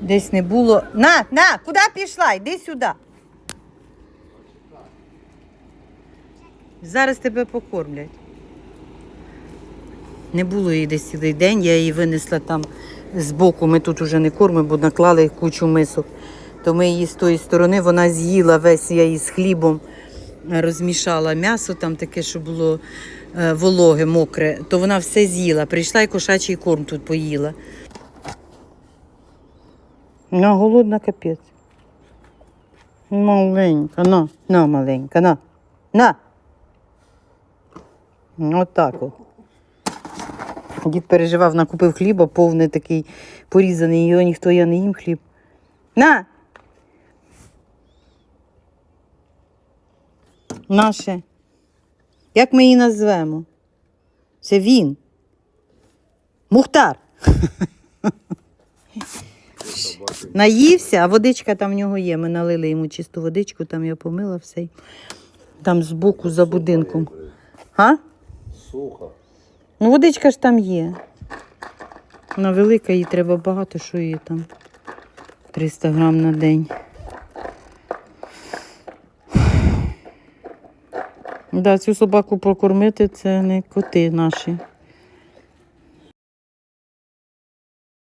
Десь не було. На, на, куди пішла? Йди сюди. Зараз тебе покормлять. Не було її десь цілий день, я її винесла там з боку. Ми тут уже не кормимо, бо наклали кучу мисок. То ми її з тої сторони, вона з'їла весь я її з хлібом розмішала м'ясо, там таке, що було е, вологе, мокре, то вона все з'їла. Прийшла і кошачий корм тут поїла. На голодна капець. Маленька, на, на, маленька, на, на. Отак от. Дід переживав, накупив хліба, повний такий порізаний, його ніхто я не їм хліб. На! Наше. Як ми її назвемо? Це він. Мухтар. Наївся, а водичка там в нього є. Ми налили йому чисту водичку, там я помила все. Там збоку за будинком. А? Сухо. Ну, водичка ж там є. Вона велика, їй треба багато, що її там. 300 грам на день. Да, цю собаку покормити це не коти наші.